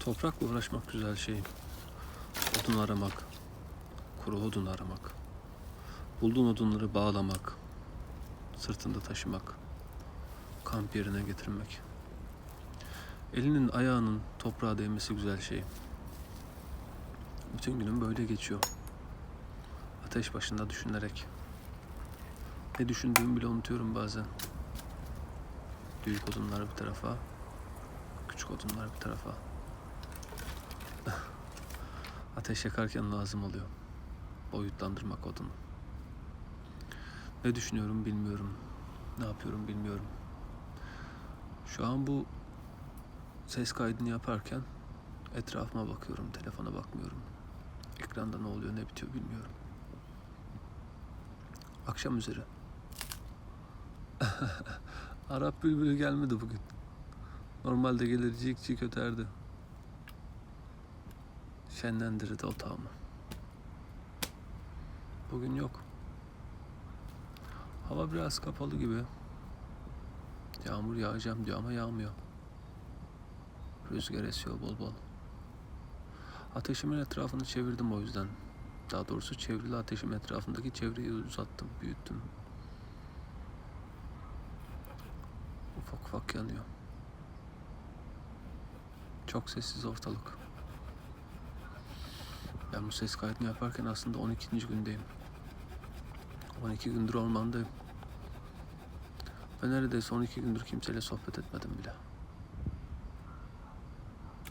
Toprakla uğraşmak güzel şey. Odun aramak, kuru odun aramak. Bulduğun odunları bağlamak, sırtında taşımak, kamp yerine getirmek. Elinin ayağının toprağa değmesi güzel şey. Bütün günüm böyle geçiyor. Ateş başında düşünerek. Ne düşündüğümü bile unutuyorum bazen. Büyük odunlar bir tarafa, küçük odunlar bir tarafa. Ateş yakarken lazım oluyor. Boyutlandırmak odunu. Ne düşünüyorum bilmiyorum. Ne yapıyorum bilmiyorum. Şu an bu ses kaydını yaparken etrafıma bakıyorum, telefona bakmıyorum. Ekranda ne oluyor, ne bitiyor bilmiyorum. Akşam üzeri. Arap bülbülü gelmedi bugün. Normalde gelir cik cik öterdi. Şenlendirirdi otağımı. Bugün yok. Hava biraz kapalı gibi. Yağmur yağacağım diyor ama yağmıyor. Rüzgar esiyor bol bol. Ateşimin etrafını çevirdim o yüzden. Daha doğrusu çevrili ateşim etrafındaki çevreyi uzattım, büyüttüm. Ufak ufak yanıyor. Çok sessiz ortalık. Ben bu ses kaydını yaparken aslında 12. gündeyim. 12 gündür ormandayım. Ve neredeyse 12 gündür kimseyle sohbet etmedim bile.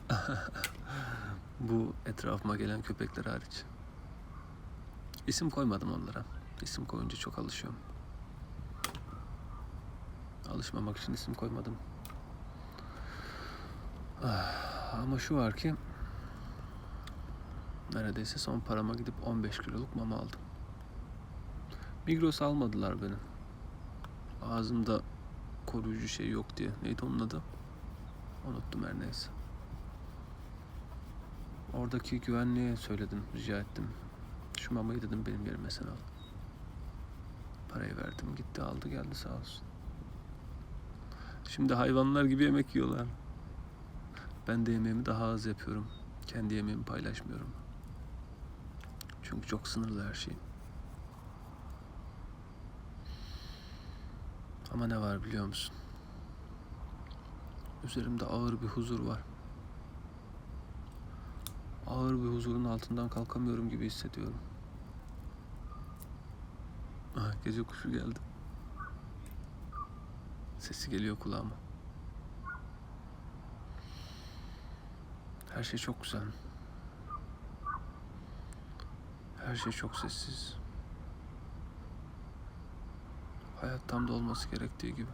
bu etrafıma gelen köpekler hariç. İsim koymadım onlara. İsim koyunca çok alışıyorum. Alışmamak için isim koymadım. Ah, ama şu var ki neredeyse son parama gidip 15 kiloluk mama aldım. Migros almadılar beni. Ağzımda koruyucu şey yok diye. Neydi onun adı? Unuttum her neyse. Oradaki güvenliğe söyledim, rica ettim. Şu mamayı dedim benim yerime sen al. Parayı verdim, gitti aldı geldi sağ olsun. Şimdi hayvanlar gibi yemek yiyorlar. Ben de yemeğimi daha az yapıyorum. Kendi yemeğimi paylaşmıyorum. Çünkü çok sınırlı her şey. Ama ne var biliyor musun? Üzerimde ağır bir huzur var. Ağır bir huzurun altından kalkamıyorum gibi hissediyorum. Ah, gece kuşu geldi. Sesi geliyor kulağıma. Her şey çok güzel. Her şey çok sessiz. Hayat tam da olması gerektiği gibi.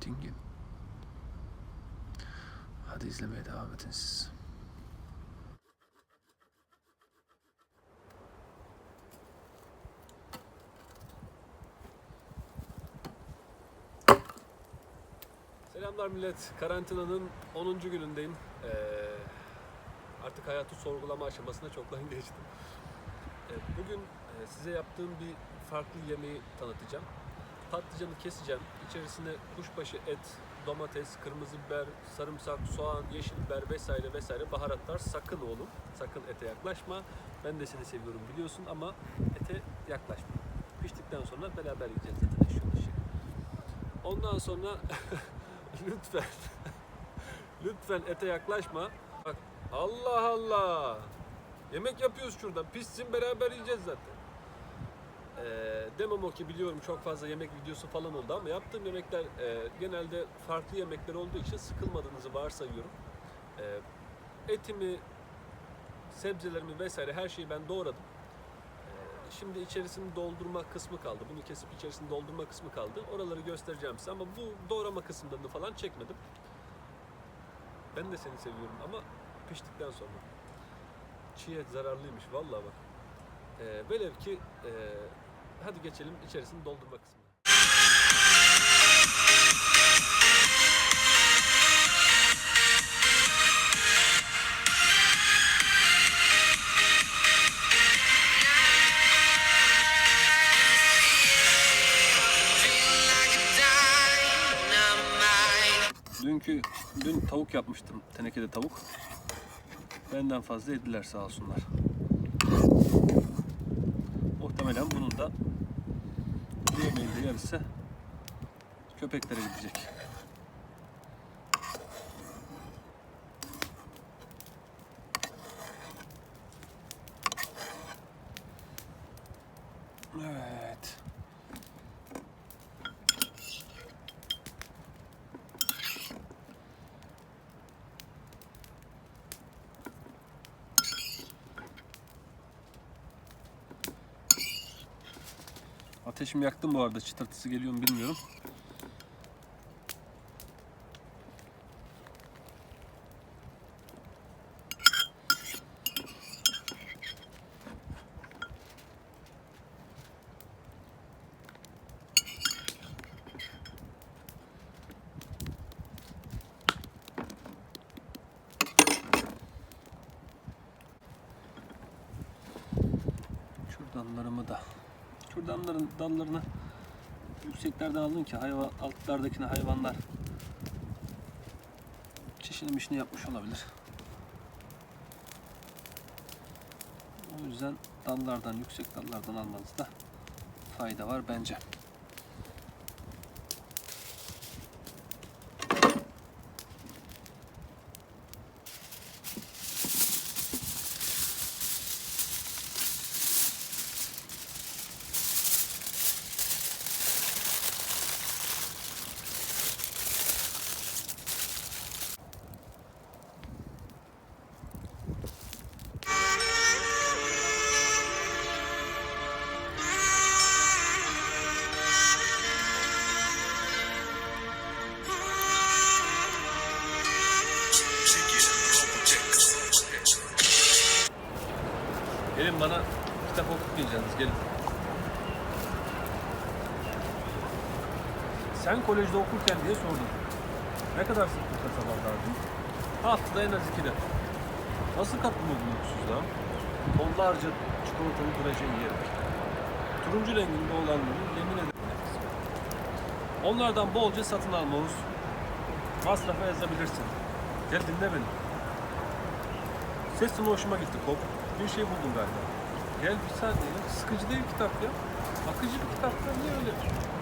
Dingin. Hadi izlemeye devam edin siz. Selamlar millet. Karantinanın 10. günündeyim. Ee, artık hayatı sorgulama aşamasına çoktan geçtim. Bugün e, size yaptığım bir farklı yemeği tanıtacağım. Patlıcanı keseceğim. İçerisine kuşbaşı et, domates, kırmızı biber, sarımsak, soğan, yeşil biber vesaire vesaire baharatlar sakın oğlum. Sakın ete yaklaşma. Ben de seni seviyorum biliyorsun ama ete yaklaşma. Piştikten sonra beraber yiyeceğiz zaten eşyol eşek. Ondan sonra lütfen lütfen ete yaklaşma. Allah Allah. Yemek yapıyoruz şuradan. Pişsin beraber yiyeceğiz zaten. Ee, demem o ki biliyorum çok fazla yemek videosu falan oldu ama yaptığım yemekler e, genelde farklı yemekler olduğu için sıkılmadığınızı varsayıyorum. Ee, etimi, sebzelerimi vesaire her şeyi ben doğradım. Ee, şimdi içerisini doldurma kısmı kaldı. Bunu kesip içerisini doldurma kısmı kaldı. Oraları göstereceğim size ama bu doğrama kısımlarını falan çekmedim. Ben de seni seviyorum ama piştikten sonra. Çiğ et zararlıymış vallahi bak. Ee, velev ki e, hadi geçelim içerisini doldurma kısmına. Dünkü, dün tavuk yapmıştım. Tenekede tavuk. Benden fazla yediler sağ olsunlar. Muhtemelen bunun da bir yemeğin de yarısı köpeklere gidecek. Ateşimi yaktım bu arada. Çıtırtısı geliyor mu bilmiyorum. Kürdanlarımı da kürdanların dallarını yükseklerden alın ki hayvan altlardakine hayvanlar çişini mişini yapmış olabilir. O yüzden dallardan, yüksek dallardan almanızda fayda var bence. Sen kolejde okurken diye sordum. Ne kadar sıklıkla sabahlardın? Haftada en az ikide. Nasıl kattın o uykusuzluğa? Tonlarca çikolatalı draje yiyerek. Turuncu renginde olanların yemin ederim. Onlardan bolca satın almamız. Masrafa yazabilirsin. Gel dinle beni. Ses tonu hoşuma gitti Kop. Bir şey buldum galiba. Gel bir saniye. Sıkıcı değil kitap ya. Akıcı bir kitap. Niye öyle?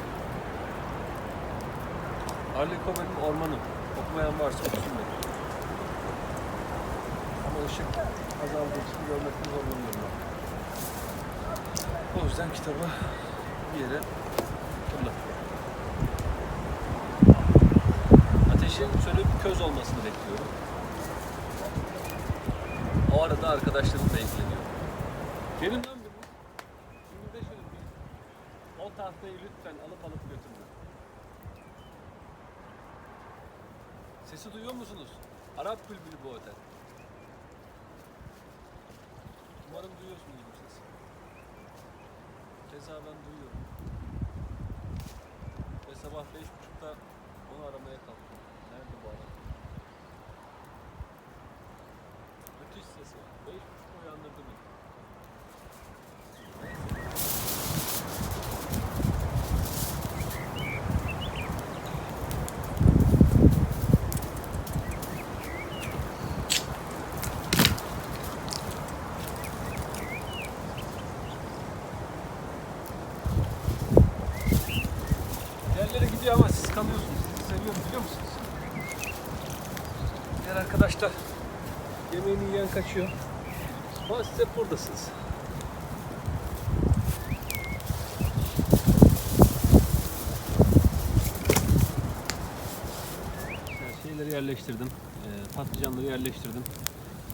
Harley Coben'in Ormanı. Okumayan varsa okusun beni. Ama ışık azaldığı için görmekte zorlanıyorum ben. O yüzden kitabı bir yere fırlatıyorum. Ateşin sönüp köz olmasını bekliyorum. O arada arkadaşlarımla ilgileniyorum. Gelin lan bir. Şimdi de şöyle bir. O tahtayı lütfen alıp alıp götürün. Sesi duyuyor musunuz? Arap bülbülü bu otel. Umarım duyuyorsunuz bu sesi. Keza ben duyuyorum. Ve sabah beş buçukta onu aramaya kalktım. Nerede bu adam? Müthiş ses var. Beş buçukta uyandırdı beni. Yerlere gidiyor ama siz kalıyorsunuz. Sizi seviyorum biliyor musunuz? Diğer arkadaşlar yemeğini yiyen kaçıyor. Ama siz hep buradasınız. Şeyleri yerleştirdim. Ee, patlıcanları yerleştirdim.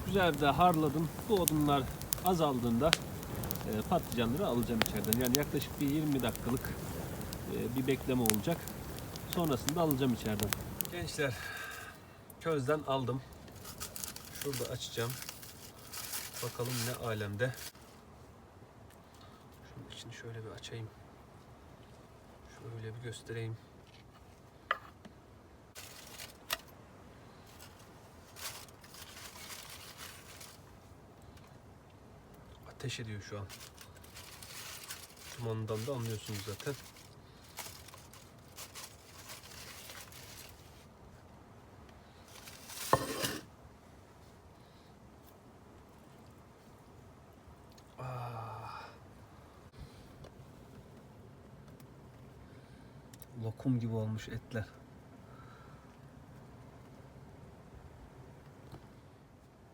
Güzel de harladım. Bu odunlar azaldığında e, patlıcanları alacağım içeriden. Yani yaklaşık bir 20 dakikalık e, bir bekleme olacak. Sonrasında alacağım içeriden. Gençler közden aldım. Şurada açacağım. Bakalım ne alemde. Şunun içini şöyle bir açayım. Şöyle bir göstereyim. Ateş ediyor şu an. Dumanından da anlıyorsunuz zaten. Lokum gibi olmuş etler.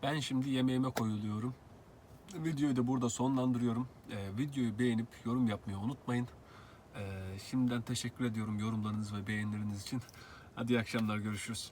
Ben şimdi yemeğime koyuluyorum. Videoyu da burada sonlandırıyorum. Ee, videoyu beğenip yorum yapmayı unutmayın. Ee, şimdiden teşekkür ediyorum yorumlarınız ve beğenileriniz için. Hadi iyi akşamlar görüşürüz.